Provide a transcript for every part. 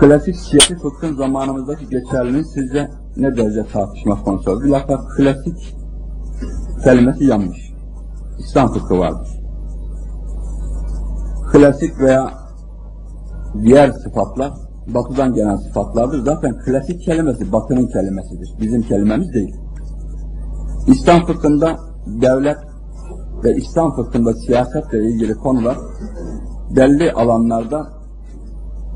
Klasik siyasi fıkhın zamanımızdaki geçerliliğini sizce ne derece tartışma konusu olur? Bir lafa klasik kelimesi yanlış. İslam fıkhı vardır. Klasik veya diğer sıfatlar batıdan gelen sıfatlardır. Zaten klasik kelimesi batının kelimesidir. Bizim kelimemiz değil. İslam fıkhında devlet ve İslam fıkhında siyasetle ilgili konular belli alanlarda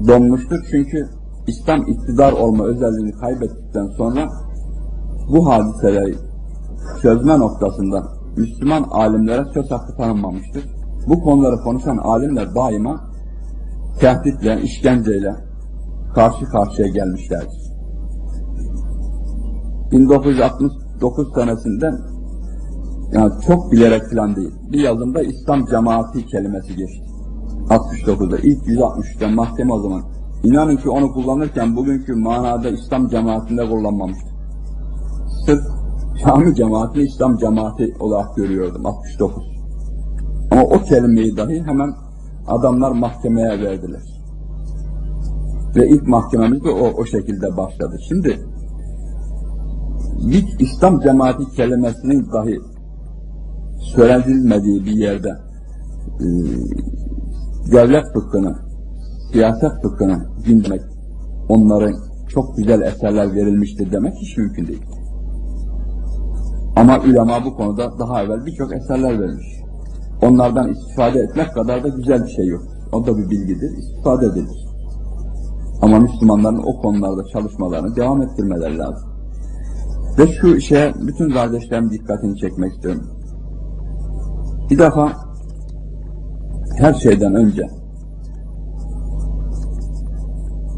donmuştur. Çünkü İslam iktidar olma özelliğini kaybettikten sonra bu hadiseleri çözme noktasında Müslüman alimlere söz hakkı tanınmamıştır. Bu konuları konuşan alimler daima tehditle, işkenceyle karşı karşıya gelmişlerdir. 1969 senesinde yani çok bilerek falan değil. Bir yazımda İslam cemaati kelimesi geçti. 69'da ilk 163'ten mahkeme o zaman. İnanın ki onu kullanırken bugünkü manada İslam cemaatinde kullanmamıştım. Sırf cami cemaatini İslam cemaati olarak görüyordum 69. Ama o kelimeyi dahi hemen adamlar mahkemeye verdiler. Ve ilk mahkememiz de o, o şekilde başladı. Şimdi bir İslam cemaati kelimesinin dahi söylenilmediği bir yerde devlet fıkhını, siyaset fıkhını dinlemek, onların çok güzel eserler verilmiştir demek hiç mümkün değil. Ama ulema bu konuda daha evvel birçok eserler vermiş. Onlardan istifade etmek kadar da güzel bir şey yok. O da bir bilgidir, istifade edilir. Ama Müslümanların o konularda çalışmalarını devam ettirmeleri lazım. Ve şu şeye bütün kardeşlerim dikkatini çekmek istiyorum. Bir defa her şeyden önce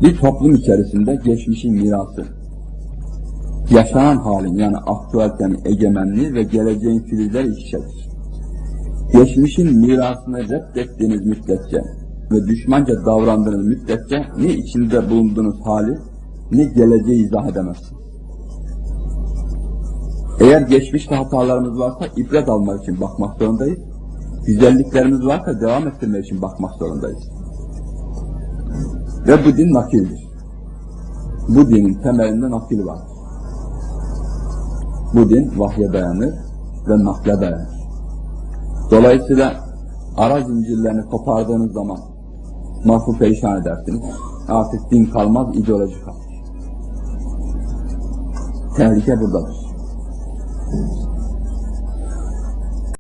bir toplum içerisinde geçmişin mirası, yaşanan halin yani aktüelitenin egemenliği ve geleceğin filizleri iç içedir. Geçmişin mirasını reddettiğiniz müddetçe ve düşmanca davrandığınız müddetçe ne içinde bulunduğunuz hali ne geleceği izah edemezsiniz. Eğer geçmişte hatalarımız varsa ibret almak için bakmak zorundayız. Güzelliklerimiz varsa devam ettirmek için bakmak zorundayız. Ve bu din nakildir. Bu dinin temelinde nakil var. Bu din vahye dayanır ve nakle dayanır. Dolayısıyla ara zincirlerini kopardığınız zaman mahfu perişan edersiniz. Artık din kalmaz, ideoloji kalır. Tehlike buradadır.